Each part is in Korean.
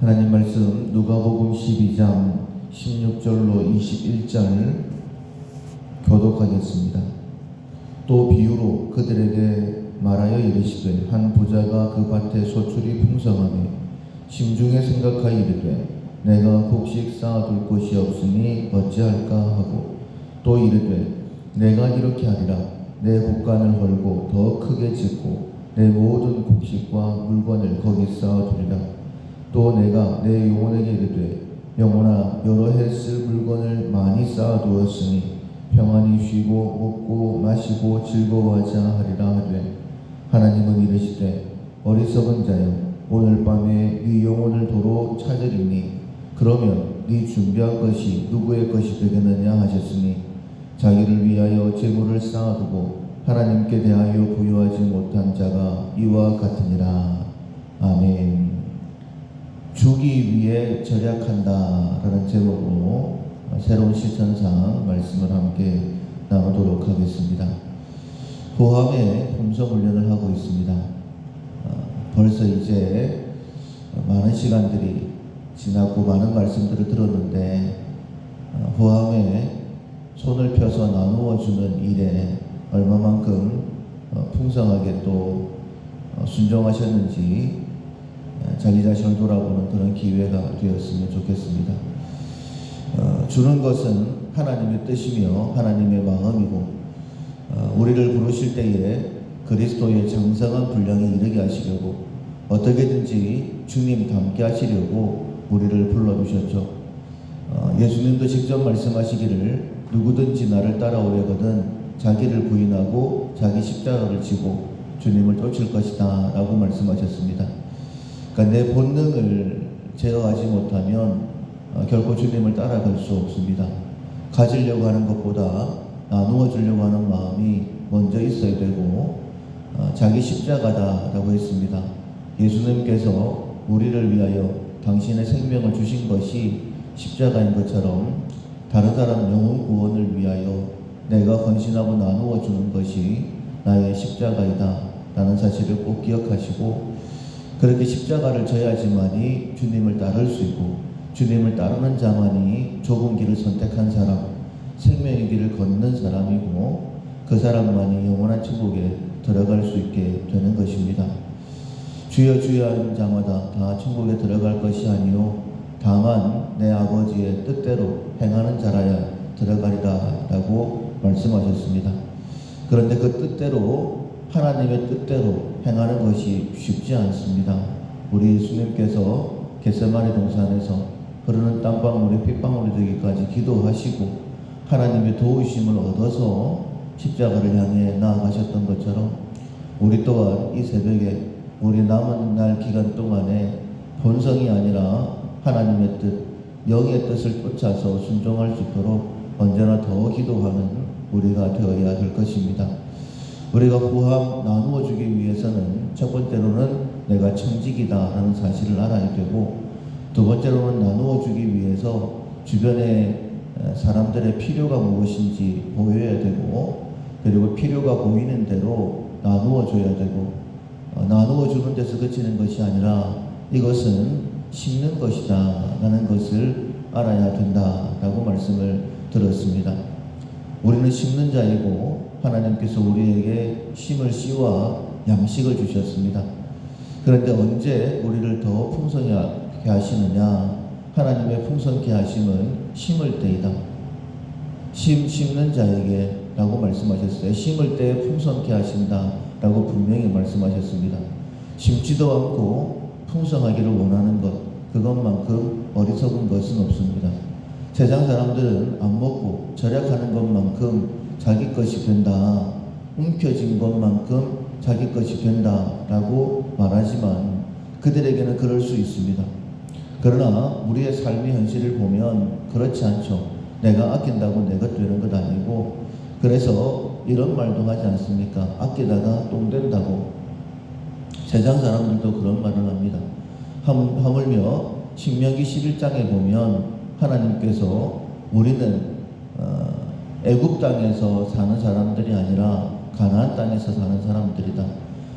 하나님 말씀 누가복음 12장 16절로 21절 교독하겠습니다. 또 비유로 그들에게 말하여 이르시되 한 부자가 그 밭에 소출이 풍성하며 심중에 생각하여 이르되 내가 곡식 쌓아둘 곳이 없으니 어찌할까 하고 또 이르되 내가 이렇게 하리라 내 곡간을 헐고 더 크게 짓고 내 모든 곡식과 물건을 거기 쌓아두리라 또 내가 내 영혼에게 이르되 영혼아 여러 해 쓸 물건을 많이 쌓아두었으니 평안히 쉬고 먹고 마시고 즐거워하자 하리라 하되 하나님은 이르시되 어리석은 자여 오늘 밤에 네 영혼을 도로 찾으리니 그러면 네 준비한 것이 누구의 것이 되겠느냐 하셨으니 자기를 위하여 재물을 쌓아두고 하나님께 대하여 부여하지 못한 자가 이와 같으니라 아멘. 주기 위해 절약한다라는 제목으로 새로운 실천상 말씀을 함께 나누도록 하겠습니다. 호함에 품성 훈련을 하고 있습니다. 어, 벌써 이제 많은 시간들이 지나고 많은 말씀들을 들었는데 어, 호함에 손을 펴서 나누어 주는 일에 얼마만큼 어, 풍성하게 또 어, 순종하셨는지 어, 자기 자신을 돌아보는 그런 기회가 되었으면 좋겠습니다. 어, 주는 것은 하나님의 뜻이며 하나님의 마음이고 어, 우리를 부르실 때에 그리스도의 장성한 분량에 이르게 하시려고 어떻게든지 주님 닮게 하시려고 우리를 불러주셨죠. 어, 예수님도 직접 말씀하시기를 누구든지 나를 따라오려거든 자기를 부인하고 자기 십자가를 지고 주님을 쫓을 것이다 라고 말씀하셨습니다. 그러니까 내 본능을 제어하지 못하면 어, 결코 주님을 따라갈 수 없습니다. 가지려고 하는 것보다 나누어 주려고 하는 마음이 먼저 있어야 되고 어, 자기 십자가다라고 했습니다. 예수님께서 우리를 위하여 당신의 생명을 주신 것이 십자가인 것처럼 다른 사람 영혼 구원을 위하여 내가 헌신하고 나누어 주는 것이 나의 십자가이다 라는 사실을 꼭 기억하시고 그렇게 십자가를 져야지만이 주님을 따를 수 있고 주님을 따르는 자만이 좁은 길을 선택한 사람 생명의 길을 걷는 사람이고 그 사람만이 영원한 천국에 들어갈 수 있게 되는 것입니다. 주여 주여 하는 자마다 다 천국에 들어갈 것이 아니요 다만 내 아버지의 뜻대로 행하는 자라야 들어가리라 라고 말씀하셨습니다. 그런데 그 뜻대로 하나님의 뜻대로 행하는 것이 쉽지 않습니다. 우리 예수님께서 겟세마네 동산에서 흐르는 땀방울이 핏방울이 되기까지 기도하시고 하나님의 도우심을 얻어서 십자가를 향해 나아가셨던 것처럼 우리 또한 이 새벽에 우리 남은 날 기간 동안에 본성이 아니라 하나님의 뜻, 영의 뜻을 쫓아서 순종할 수 있도록 언제나 더 기도하는 우리가 되어야 될 것입니다. 우리가 후함 나누어 주기 위해서는 첫 번째로는 내가 청직이다라는 사실을 알아야 되고 두 번째로는 나누어 주기 위해서 주변에 사람들의 필요가 무엇인지 보여야 되고 그리고 필요가 보이는 대로 나누어 줘야 되고 어, 나누어 주는 데서 그치는 것이 아니라 이것은 심는 것이다 라는 것을 알아야 된다라고 말씀을 들었습니다. 우리는 심는 자이고 하나님께서 우리에게 심을 씨와 양식을 주셨습니다. 그런데 언제 우리를 더 풍성하게 하시느냐? 하나님의 풍성케 하심은 심을 때이다. 심, 심는 자에게 라고 말씀하셨어요. 심을 때 풍성케 하신다. 라고 분명히 말씀하셨습니다. 심지도 않고 풍성하기를 원하는 것, 그것만큼 어리석은 것은 없습니다. 세상 사람들은 안 먹고 절약하는 것만큼 자기 것이 된다. 움켜진 것만큼 자기 것이 된다 라고 말하지만 그들에게는 그럴 수 있습니다. 그러나 우리의 삶의 현실을 보면 그렇지 않죠. 내가 아낀다고 내가 되는 것 아니고 그래서 이런 말도 하지 않습니까? 아끼다가 똥 된다고 세상 사람들도 그런 말을 합니다. 함, 하물며 신명기 11장에 보면 하나님께서 우리는 어, 애굽 땅에서 사는 사람들이 아니라 가나안 땅에서 사는 사람들이다.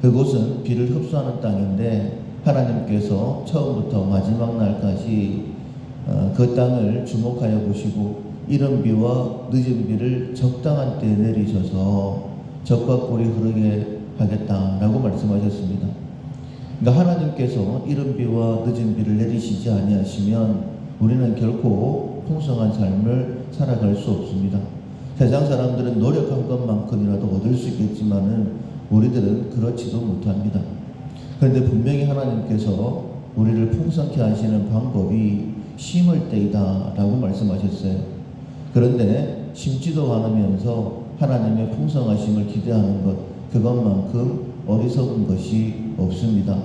그곳은 비를 흡수하는 땅인데 하나님께서 처음부터 마지막 날까지 어, 그 땅을 주목하여 보시고 이른 비와 늦은 비를 적당한 때에 내리셔서 적과 꿀이 흐르게 하겠다라고 말씀하셨습니다. 그러니까 하나님께서 이른 비와 늦은 비를 내리시지 아니하시면 우리는 결코 풍성한 삶을 살아갈 수 없습니다. 세상 사람들은 노력한 것만큼이라도 얻을 수 있겠지만은 우리들은 그렇지도 못합니다. 그런데 분명히 하나님께서 우리를 풍성케 하시는 방법이 심을 때이다라고 말씀하셨어요. 그런데 심지도 않으면서 하나님의 풍성하심을 기대하는 것 그것만큼 어리석은 것이 없습니다.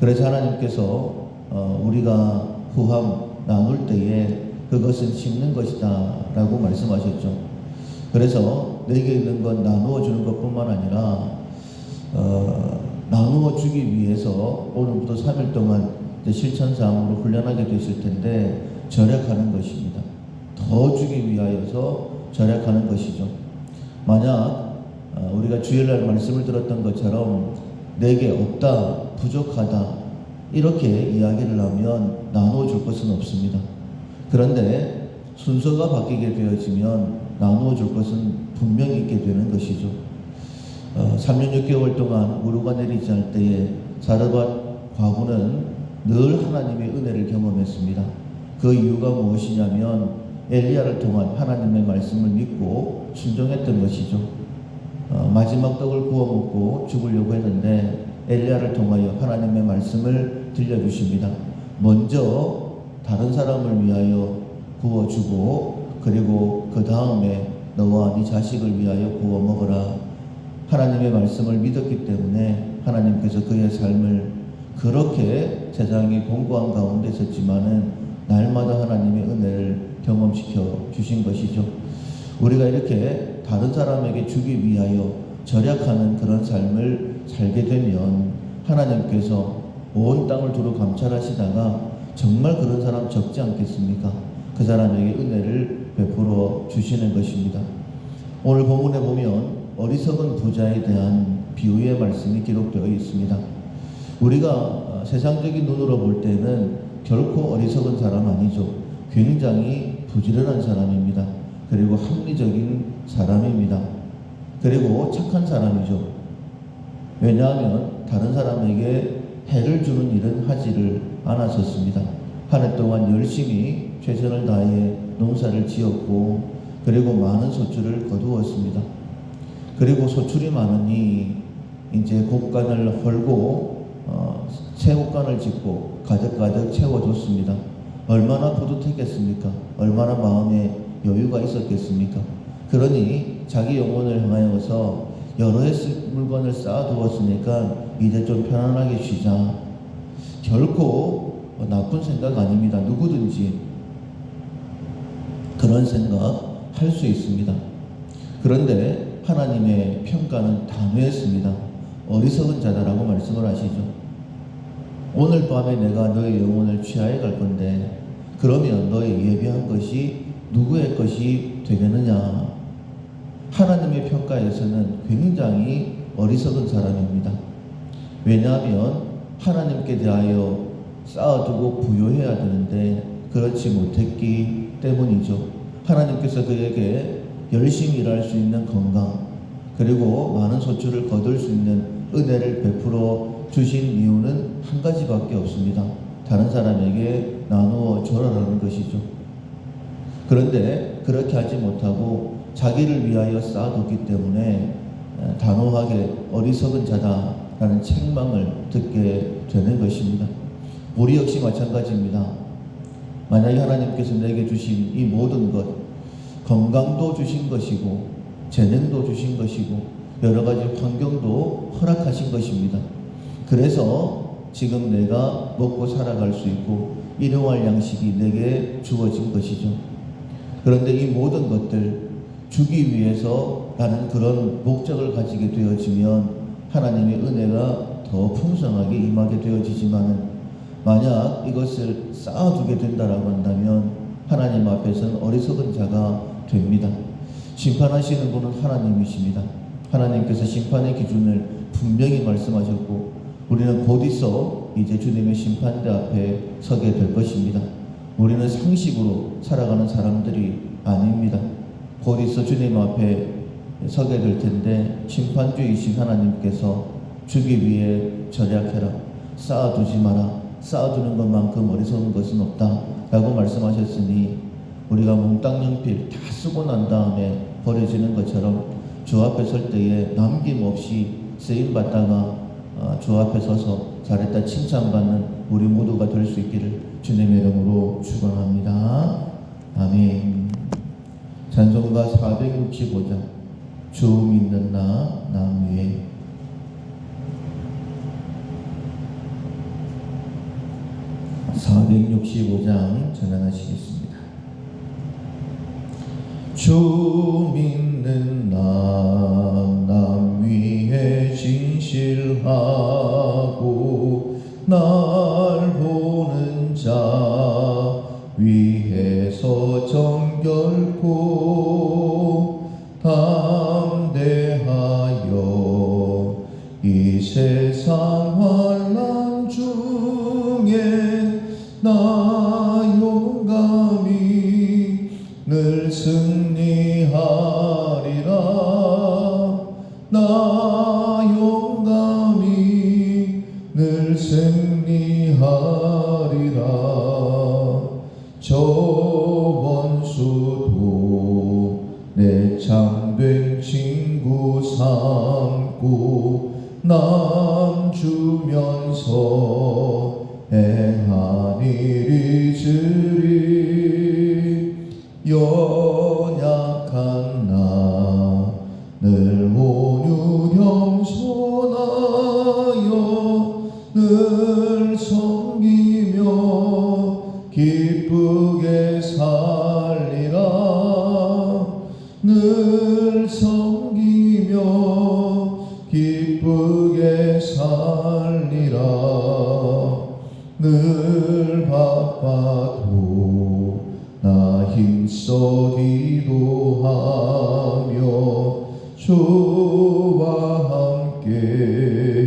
그래서 하나님께서 어, 우리가 후함 나눌 때에 그것은 심는 것이다 라고 말씀하셨죠. 그래서 내게 있는 건 나누어 주는 것뿐만 아니라 어, 나누어 주기 위해서 오늘부터 3일 동안 이제 실천 사항으로 훈련하게 되실 텐데 절약하는 것입니다. 더 주기 위하여서 절약하는 것이죠. 만약 어, 우리가 주일날 말씀을 들었던 것처럼 내게 없다, 부족하다 이렇게 이야기를 하면 나누어 줄 것은 없습니다. 그런데 순서가 바뀌게 되어지면 나누어 줄 것은 분명히 있게 되는 것이죠. 어, 3년 6개월 동안 무료가 내리지 않을 때에 사르밧 과부는 늘 하나님의 은혜를 경험했습니다. 그 이유가 무엇이냐면 엘리야를 통한 하나님의 말씀을 믿고 순종했던 것이죠. 어, 마지막 떡을 구워 먹고 죽으려고 했는데 엘리야를 통하여 하나님의 말씀을 들려주십니다. 먼저 다른 사람을 위하여 구워주고 그리고 그 다음에 너와 네 자식을 위하여 구워 먹어라. 하나님의 말씀을 믿었기 때문에 하나님께서 그의 삶을 그렇게 세상이 공고한 가운데 있었지만은 날마다 하나님의 은혜를 경험시켜 주신 것이죠. 우리가 이렇게 다른 사람에게 주기 위하여 절약하는 그런 삶을 살게 되면 하나님께서 온 땅을 두루 감찰하시다가 정말 그런 사람 적지 않겠습니까? 그 사람에게 은혜를 베풀어 주시는 것입니다. 오늘 본문에 보면 어리석은 부자에 대한 비유의 말씀이 기록되어 있습니다. 우리가 세상적인 눈으로 볼 때는 결코 어리석은 사람 아니죠. 굉장히 부지런한 사람입니다. 그리고 합리적인 사람입니다. 그리고 착한 사람이죠. 왜냐하면 다른 사람에게 해를 주는 일은 하지를 않았었습니다. 한 해 동안 열심히 최선을 다해 농사를 지었고 그리고 많은 소출을 거두었습니다. 그리고 소출이 많으니 이제 곡간을 헐고 어, 새곡간을 짓고 가득가득 채워줬습니다. 얼마나 뿌듯했겠습니까? 얼마나 마음에 여유가 있었겠습니까? 그러니 자기 영혼을 향하여서 여러 물건을 쌓아두었으니까 이제 좀 편안하게 쉬자. 결코 나쁜 생각 아닙니다. 누구든지 그런 생각 할 수 있습니다. 그런데 하나님의 평가는 단호했습니다. 어리석은 자다라고 말씀을 하시죠. 오늘 밤에 내가 너의 영혼을 취하여 갈 건데 그러면 너의 예비한 것이 누구의 것이 되겠느냐? 하나님의 평가에서는 굉장히 어리석은 사람입니다. 왜냐하면 하나님께 대하여 쌓아두고 부여해야 되는데 그렇지 못했기 때문이죠. 하나님께서 그에게 열심히 일할 수 있는 건강 그리고 많은 소출을 거둘 수 있는 은혜를 베풀어 주신 이유는 한 가지밖에 없습니다. 다른 사람에게 나누어 줘라라는 것이죠. 그런데 그렇게 하지 못하고 자기를 위하여 쌓아뒀기 때문에 단호하게 어리석은 자다라는 책망을 듣게 되는 것입니다. 우리 역시 마찬가지입니다. 만약에 하나님께서 내게 주신 이 모든 것, 건강도 주신 것이고, 재능도 주신 것이고, 여러 가지 환경도 허락하신 것입니다. 그래서 지금 내가 먹고 살아갈 수 있고, 일용할 양식이 내게 주어진 것이죠. 그런데 이 모든 것들 주기 위해서라는 그런 목적을 가지게 되어지면 하나님의 은혜가 더 풍성하게 임하게 되어지지만은 만약 이것을 쌓아두게 된다라고 한다면 하나님 앞에서는 어리석은 자가 됩니다. 심판하시는 분은 하나님이십니다. 하나님께서 심판의 기준을 분명히 말씀하셨고 우리는 곧 있어 이제 주님의 심판대 앞에 서게 될 것입니다. 우리는 상식으로 살아가는 사람들이 아닙니다. 곧 있어 주님 앞에 서게 될 텐데 심판주이신 하나님께서 주기 위해 절약해라 쌓아두지 마라 쌓아두는 것만큼 어리석은 것은 없다 라고 말씀하셨으니 우리가 몽땅 연필 다 쓰고 난 다음에 버려지는 것처럼 주 앞에 설 때에 남김없이 쓰임 받다가 어, 주 앞에 서서 잘했다 칭찬받는 우리 모두가 될 수 있기를 주님의 이름으로 축원합니다. 아멘. 찬송가 465장 주 믿는 나남 위에 (465장) 전환하시겠습니다. 주 믿는 나남 위에 진실하고 날 용감히 늘 승리하리라. 저 원수도 내 참된 친구 삼고 남 주면서 행한 일이 주리. 연약한 늘 바빠도 나 힘써 기도하며 주와 함께